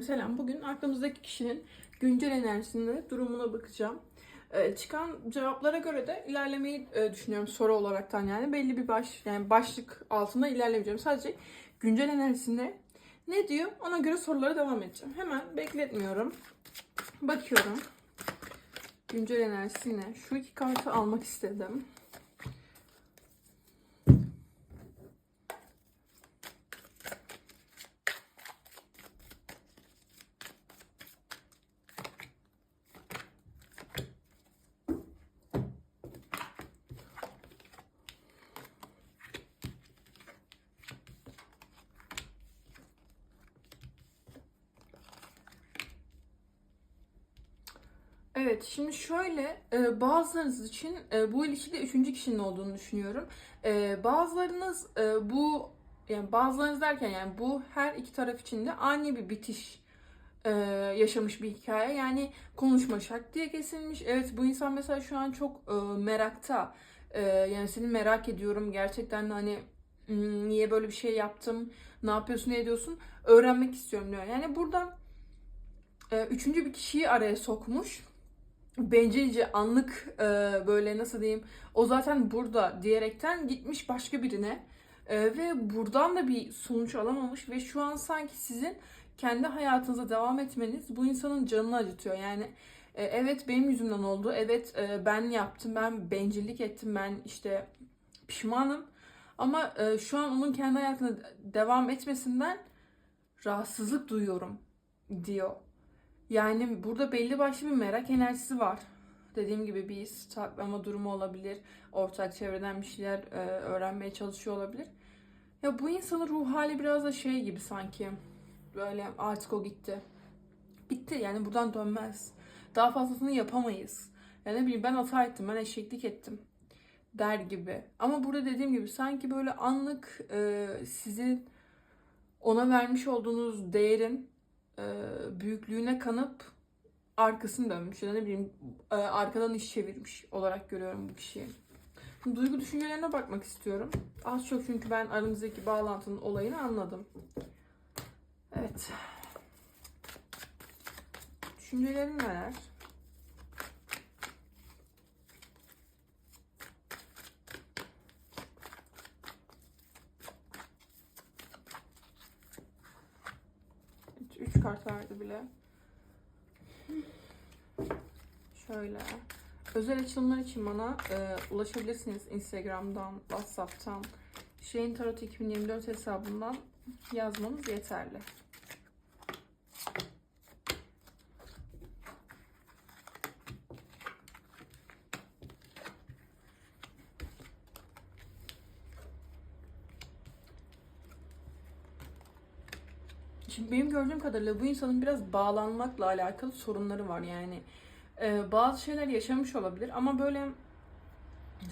ederim. Selam. Bugün aklımızdaki kişinin güncel enerjisinde durumuna bakacağım. Ee, çıkan cevaplara göre de ilerlemeyi e, düşünüyorum soru olaraktan yani belli bir baş yani başlık altında ilerlemeyeceğim. Sadece güncel enerjisinde ne diyor ona göre sorulara devam edeceğim. Hemen bekletmiyorum. Bakıyorum. Güncel enerjisi ne? Şu iki kartı almak istedim. Evet, şimdi şöyle e, bazılarınız için e, bu ilişkide üçüncü kişinin olduğunu düşünüyorum. E, bazılarınız e, bu yani bazılarınız derken yani bu her iki taraf için de ani bir bitiş yaşamış bir hikaye. Yani konuşma şak diye kesilmiş. Evet bu insan mesela şu an çok merakta. Yani seni merak ediyorum gerçekten hani "Hmm, niye böyle bir şey yaptım, ne yapıyorsun, ne ediyorsun öğrenmek istiyorum diyor. Yani burada e, üçüncü bir kişiyi araya sokmuş bencilce anlık e, böyle nasıl diyeyim o zaten burada diyerekten gitmiş başka birine E, ve buradan da bir sonuç alamamış ve şu an sanki sizin kendi hayatınıza devam etmeniz bu insanın canını acıtıyor. Yani e, evet benim yüzümden oldu. Evet e, ben yaptım. Ben bencillik ettim. Ben işte pişmanım. Ama e, şu an onun kendi hayatına devam etmesinden rahatsızlık duyuyorum diyor. Yani burada belli başlı bir merak enerjisi var. Dediğim gibi bir saklama durumu olabilir. Ortak çevreden bir şeyler e, öğrenmeye çalışıyor olabilir. Ya bu insanın ruh hali biraz da şey gibi sanki. Böyle artık o gitti. Bitti yani buradan dönmez. Daha fazlasını yapamayız. Yani ne bileyim ben hata ettim, ben eşeklik ettim der gibi. Ama burada dediğim gibi sanki böyle anlık e, sizin ona vermiş olduğunuz değerin e, büyüklüğüne kanıp arkasını dönmüş ya da ne bileyim e, arkadan iş çevirmiş olarak görüyorum bu kişiyi. Şimdi duygu düşüncelerine bakmak istiyorum. Az çok çünkü ben aranızdaki bağlantının olayını anladım. Evet. Düşüncelerin neler? Bile. Şöyle. Özel açılımlar için bana e, ulaşabilirsiniz Instagram'dan, WhatsApp'tan. Şeyin Tarot 2024 hesabından yazmanız yeterli. Şimdi benim gördüğüm kadarıyla bu insanın biraz bağlanmakla alakalı sorunları var yani. Ee, bazı şeyler yaşamış olabilir ama böyle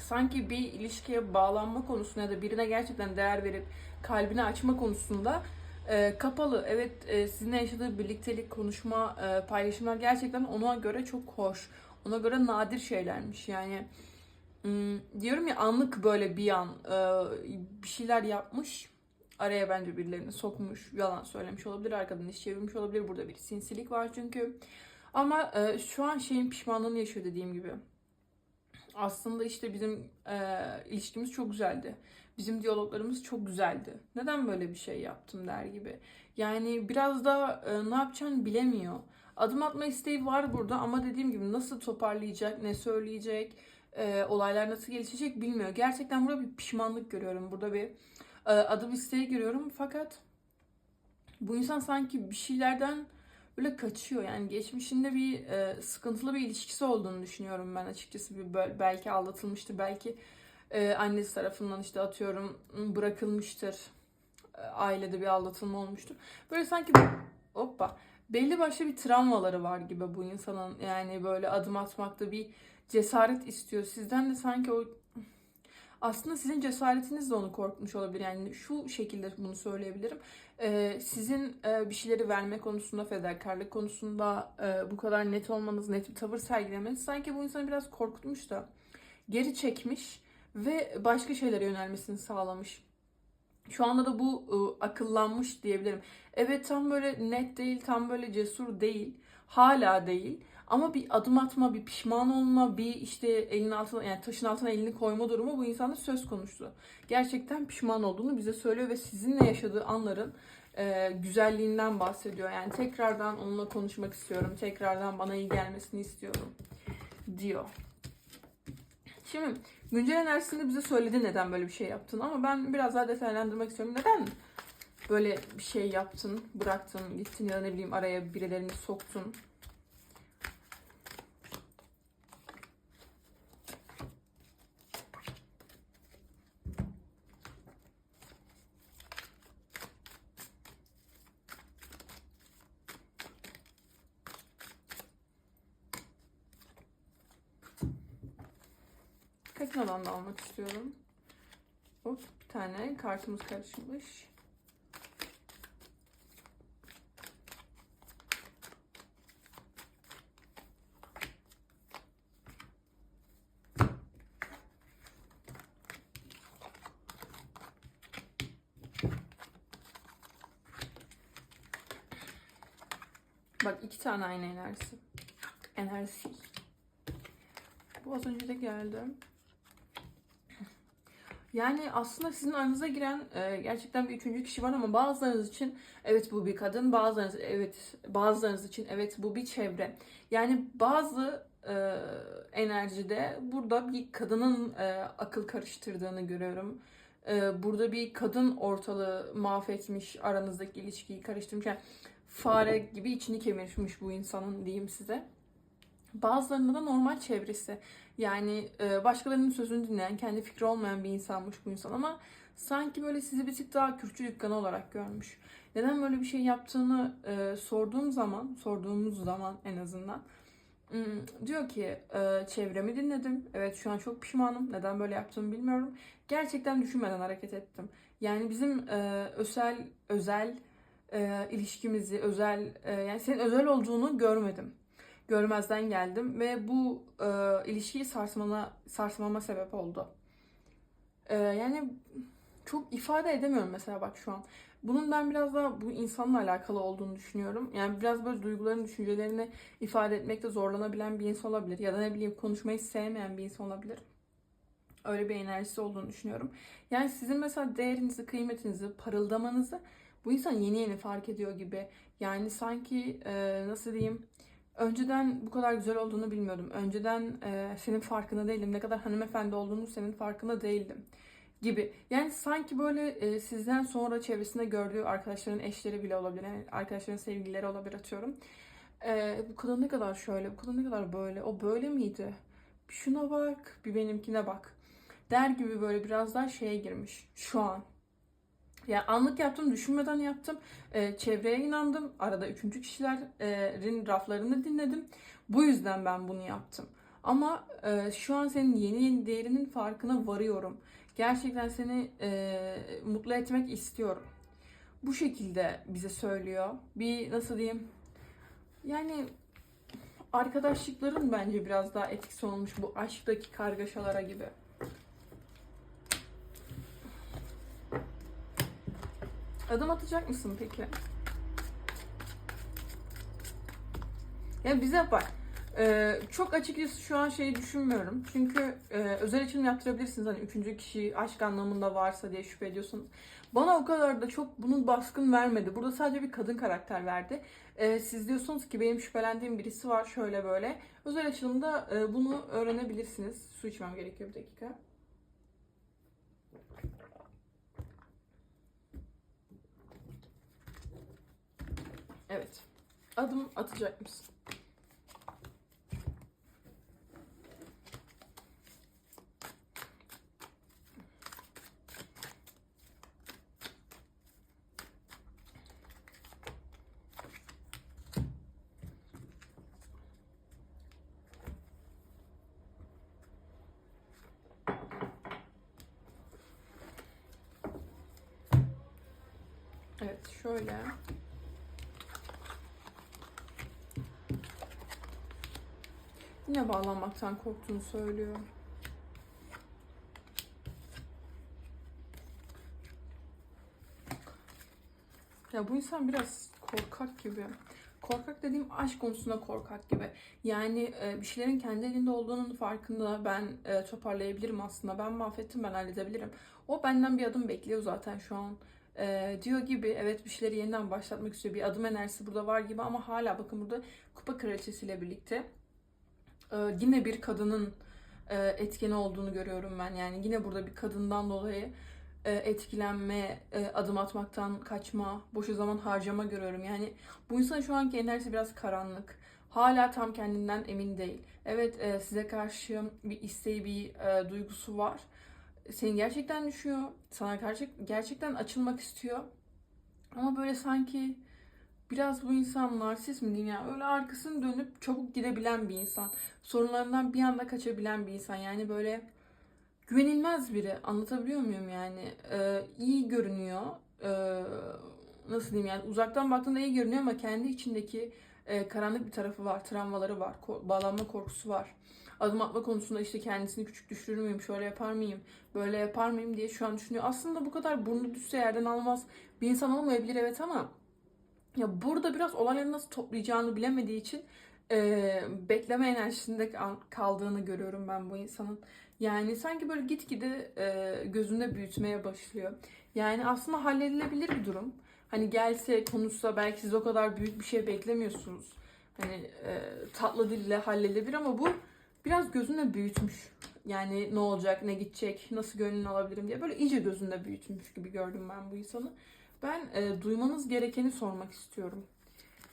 sanki bir ilişkiye bağlanma konusunda ya da birine gerçekten değer verip kalbini açma konusunda e, kapalı. Evet e, sizinle yaşadığı birliktelik, konuşma, e, paylaşımlar gerçekten ona göre çok hoş. Ona göre nadir şeylermiş. Yani diyorum ya anlık böyle bir an e, bir şeyler yapmış. Araya bence birilerini sokmuş, yalan söylemiş olabilir, arkadan iş çevirmiş olabilir. Burada bir sinsilik var çünkü. Ama e, şu an şeyin pişmanlığını yaşıyor dediğim gibi. Aslında işte bizim e, ilişkimiz çok güzeldi. Bizim diyaloglarımız çok güzeldi. Neden böyle bir şey yaptım der gibi. Yani biraz da e, ne yapacağını bilemiyor. Adım atma isteği var burada ama dediğim gibi nasıl toparlayacak, ne söyleyecek, e, olaylar nasıl gelişecek bilmiyor. Gerçekten burada bir pişmanlık görüyorum. Burada bir adım isteği görüyorum. Fakat bu insan sanki bir şeylerden böyle kaçıyor. Yani geçmişinde bir e, sıkıntılı bir ilişkisi olduğunu düşünüyorum ben açıkçası. Bir bel- belki aldatılmıştır, belki e, annesi tarafından işte atıyorum bırakılmıştır. E, ailede bir aldatılma olmuştur. Böyle sanki hoppa belli başlı bir travmaları var gibi bu insanın. Yani böyle adım atmakta bir cesaret istiyor. Sizden de sanki o aslında sizin cesaretiniz de onu korkmuş olabilir. Yani şu şekilde bunu söyleyebilirim. Ee, sizin e, bir şeyleri verme konusunda, fedakarlık konusunda e, bu kadar net olmanız, net bir tavır sergilemeniz sanki bu insanı biraz korkutmuş da geri çekmiş ve başka şeylere yönelmesini sağlamış. Şu anda da bu ıı, akıllanmış diyebilirim. Evet tam böyle net değil, tam böyle cesur değil. Hala değil. Ama bir adım atma, bir pişman olma, bir işte elin altına yani taşın altına elini koyma durumu bu insanda söz konusu. Gerçekten pişman olduğunu bize söylüyor ve sizinle yaşadığı anların e, güzelliğinden bahsediyor. Yani tekrardan onunla konuşmak istiyorum. Tekrardan bana iyi gelmesini istiyorum diyor. Şimdi güncel enerjisinde bize söyledi neden böyle bir şey yaptın ama ben biraz daha detaylandırmak istiyorum. Neden böyle bir şey yaptın, bıraktın, gittin ya da ne bileyim araya birilerini soktun? Katinadan da almak istiyorum. Hop bir tane kartımız karışmış. Bak iki tane aynı enerjisi. Enerjisi. Bu az önce de geldi. Yani aslında sizin aranıza giren e, gerçekten bir üçüncü kişi var ama bazılarınız için evet bu bir kadın, bazılarınız evet bazılarınız için evet bu bir çevre. Yani bazı e, enerjide burada bir kadının e, akıl karıştırdığını görüyorum. E, burada bir kadın ortalığı mahvetmiş, aranızdaki ilişkiyi karıştırmış. Yani fare gibi içini kemirmiş bu insanın diyeyim size. Bazılarında da normal çevresi. Yani e, başkalarının sözünü dinleyen, kendi fikri olmayan bir insanmış bu insan ama sanki böyle sizi bir tık daha kürkçü dükkanı olarak görmüş. Neden böyle bir şey yaptığını e, sorduğum zaman, sorduğumuz zaman en azından diyor ki e, çevremi dinledim. Evet şu an çok pişmanım. Neden böyle yaptığımı bilmiyorum. Gerçekten düşünmeden hareket ettim. Yani bizim özel özel ilişkimizi, özel yani senin özel olduğunu görmedim görmezden geldim ve bu e, ilişkiyi sarsmana sarsmama sebep oldu. E, yani çok ifade edemiyorum mesela bak şu an. Bunun ben biraz daha bu insanla alakalı olduğunu düşünüyorum. Yani biraz böyle duygularını, düşüncelerini ifade etmekte zorlanabilen bir insan olabilir. Ya da ne bileyim konuşmayı sevmeyen bir insan olabilir. Öyle bir enerjisi olduğunu düşünüyorum. Yani sizin mesela değerinizi, kıymetinizi, parıldamanızı bu insan yeni yeni fark ediyor gibi. Yani sanki e, nasıl diyeyim Önceden bu kadar güzel olduğunu bilmiyordum. Önceden e, senin farkında değildim. Ne kadar hanımefendi olduğunu senin farkında değildim gibi. Yani sanki böyle e, sizden sonra çevresinde gördüğü arkadaşların eşleri bile olabilir. Yani arkadaşların sevgilileri olabilir atıyorum. E, bu kadın ne kadar şöyle, bu kadın ne kadar böyle. O böyle miydi? Bir şuna bak, bir benimkine bak. Der gibi böyle biraz daha şeye girmiş şu an. Yani anlık yaptım, düşünmeden yaptım. Ee, çevreye inandım. Arada üçüncü kişilerin raflarını dinledim. Bu yüzden ben bunu yaptım. Ama e, şu an senin yeni yeni değerinin farkına varıyorum. Gerçekten seni e, mutlu etmek istiyorum. Bu şekilde bize söylüyor. Bir nasıl diyeyim? Yani arkadaşlıkların bence biraz daha etkisi olmuş bu aşktaki kargaşalara gibi. Adım atacak mısın peki? Ya bize bak. Ee, çok açıkçası şu an şeyi düşünmüyorum. Çünkü e, özel için yaptırabilirsiniz. Hani üçüncü kişi aşk anlamında varsa diye şüphe ediyorsun. Bana o kadar da çok bunun baskın vermedi. Burada sadece bir kadın karakter verdi. Ee, siz diyorsunuz ki benim şüphelendiğim birisi var şöyle böyle. Özel açılımda e, bunu öğrenebilirsiniz. Su içmem gerekiyor bir dakika. Evet. Adım atacak mısın? Evet şöyle. Yine bağlanmaktan korktuğunu söylüyor. Ya bu insan biraz korkak gibi. Korkak dediğim aşk konusunda korkak gibi. Yani e, bir şeylerin kendi elinde olduğunun farkında ben e, toparlayabilirim aslında. Ben mahvettim ben halledebilirim. O benden bir adım bekliyor zaten şu an. E, diyor gibi evet bir şeyleri yeniden başlatmak istiyor. Bir adım enerjisi burada var gibi ama hala bakın burada kupa kraliçesiyle birlikte yine bir kadının e, etkeni olduğunu görüyorum ben. Yani yine burada bir kadından dolayı e, etkilenme, e, adım atmaktan kaçma, boşu zaman harcama görüyorum. Yani bu insan şu anki enerjisi biraz karanlık. Hala tam kendinden emin değil. Evet size karşı bir isteği, bir duygusu var. Seni gerçekten düşüyor. Sana gerçek, gerçekten açılmak istiyor. Ama böyle sanki biraz bu insan narsist mi diyeyim yani öyle arkasını dönüp çabuk gidebilen bir insan. Sorunlarından bir anda kaçabilen bir insan. Yani böyle güvenilmez biri. Anlatabiliyor muyum yani? Ee, iyi görünüyor. Ee, nasıl diyeyim yani uzaktan baktığında iyi görünüyor ama kendi içindeki e, karanlık bir tarafı var. Travmaları var. ko- bağlanma korkusu var. Adım atma konusunda işte kendisini küçük düşürür müyüm? Şöyle yapar mıyım? Böyle yapar mıyım diye şu an düşünüyor. Aslında bu kadar burnu düşse yerden almaz bir insan olmayabilir evet ama ya burada biraz olayları nasıl toplayacağını bilemediği için e, bekleme enerjisinde kal- kaldığını görüyorum ben bu insanın. Yani sanki böyle gitgide e, gözünde büyütmeye başlıyor. Yani aslında halledilebilir bir durum. Hani gelse konuşsa belki siz o kadar büyük bir şey beklemiyorsunuz. Hani e, tatlı dille halledilebilir ama bu biraz gözünde büyütmüş. Yani ne olacak, ne gidecek, nasıl gönlünü alabilirim diye böyle iyice gözünde büyütmüş gibi gördüm ben bu insanı. Ben e, duymanız gerekeni sormak istiyorum.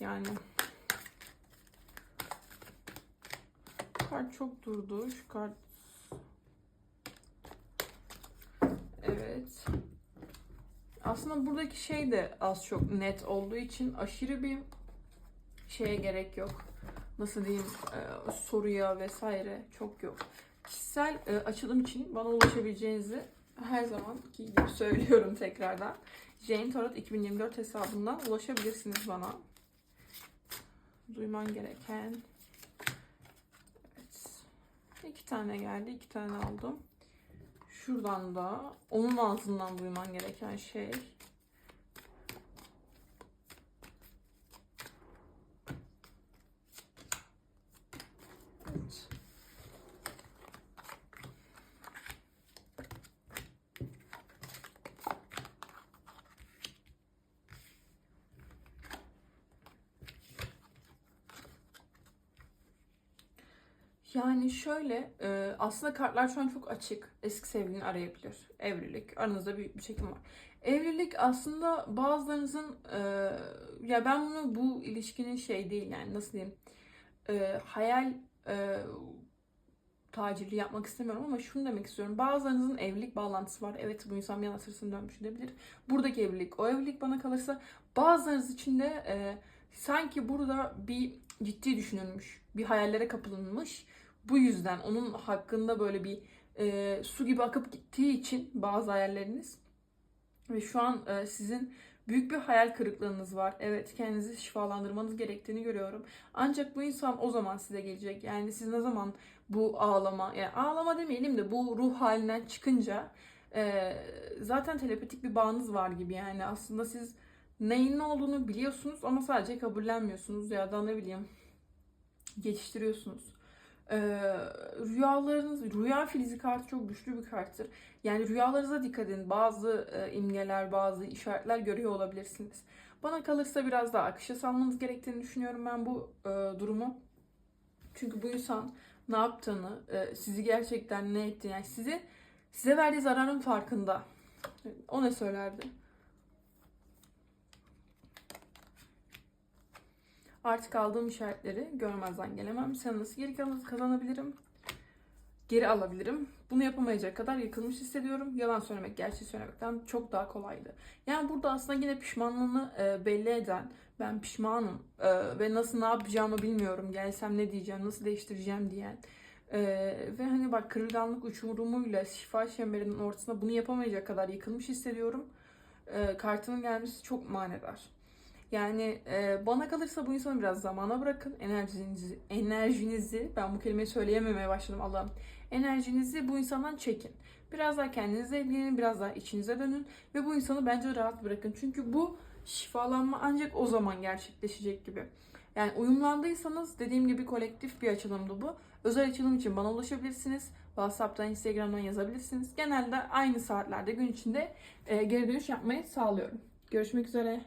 Yani kart çok durdu. Şu kart Evet. Aslında buradaki şey de az çok net olduğu için aşırı bir şeye gerek yok. Nasıl diyeyim e, soruya vesaire çok yok. Kişisel e, açılım için bana ulaşabileceğinizi her zaman gibi söylüyorum tekrardan. Jane Tarot 2024 hesabından ulaşabilirsiniz bana. Duyman gereken. Evet. İki tane geldi. iki tane aldım. Şuradan da onun ağzından duyman gereken şey. Evet. Yani şöyle, e, aslında kartlar şu an çok açık. Eski sevgilini arayabilir. Evlilik. Aranızda büyük bir çekim var. Evlilik aslında bazılarınızın, e, ya ben bunu bu ilişkinin şey değil yani nasıl diyeyim, e, hayal e, tacirliği yapmak istemiyorum ama şunu demek istiyorum. Bazılarınızın evlilik bağlantısı var. Evet bu insan bir yana dönmüş edebilir. Buradaki evlilik, o evlilik bana kalırsa bazılarınız için de e, sanki burada bir ciddi düşünülmüş, bir hayallere kapılınmış. Bu yüzden onun hakkında böyle bir e, su gibi akıp gittiği için bazı hayalleriniz ve şu an e, sizin büyük bir hayal kırıklığınız var. Evet kendinizi şifalandırmanız gerektiğini görüyorum. Ancak bu insan o zaman size gelecek. Yani siz ne zaman bu ağlama, yani ağlama demeyelim de bu ruh halinden çıkınca e, zaten telepatik bir bağınız var gibi yani aslında siz neyin ne olduğunu biliyorsunuz ama sadece kabullenmiyorsunuz ya da ne bileyim geçiştiriyorsunuz. Ee, rüyalarınız, rüya filizi kartı çok güçlü bir karttır. Yani rüyalarınıza dikkat edin. Bazı e, imgeler, bazı işaretler görüyor olabilirsiniz. Bana kalırsa biraz daha akışa salmanız gerektiğini düşünüyorum ben bu e, durumu. Çünkü bu insan ne yaptığını, e, sizi gerçekten ne ettiğini, yani sizi size verdiği zararın farkında. O ne söylerdi? Artık aldığım işaretleri görmezden gelemem. Sen nasıl geri kaz- kazanabilirim? Geri alabilirim. Bunu yapamayacak kadar yıkılmış hissediyorum. Yalan söylemek, gerçeği söylemekten çok daha kolaydı. Yani burada aslında yine pişmanlığını e, belli eden, ben pişmanım e, ve nasıl ne yapacağımı bilmiyorum, gelsem ne diyeceğim, nasıl değiştireceğim diyen. e, ve hani bak kırılganlık uçurumuyla şifa çemberinin ortasında bunu yapamayacak kadar yıkılmış hissediyorum. E, kartının gelmesi çok manidar. Yani e, bana kalırsa bu insanı biraz zamana bırakın. Enerjinizi, enerjinizi ben bu kelimeyi söyleyememeye başladım Allah'ım. Enerjinizi bu insandan çekin. Biraz daha kendinize ilgilenin, biraz daha içinize dönün ve bu insanı bence rahat bırakın. Çünkü bu şifalanma ancak o zaman gerçekleşecek gibi. Yani uyumlandıysanız dediğim gibi kolektif bir açılımdı bu. Özel açılım için bana ulaşabilirsiniz. WhatsApp'tan, Instagram'dan yazabilirsiniz. Genelde aynı saatlerde gün içinde e, geri dönüş yapmayı sağlıyorum. Görüşmek üzere.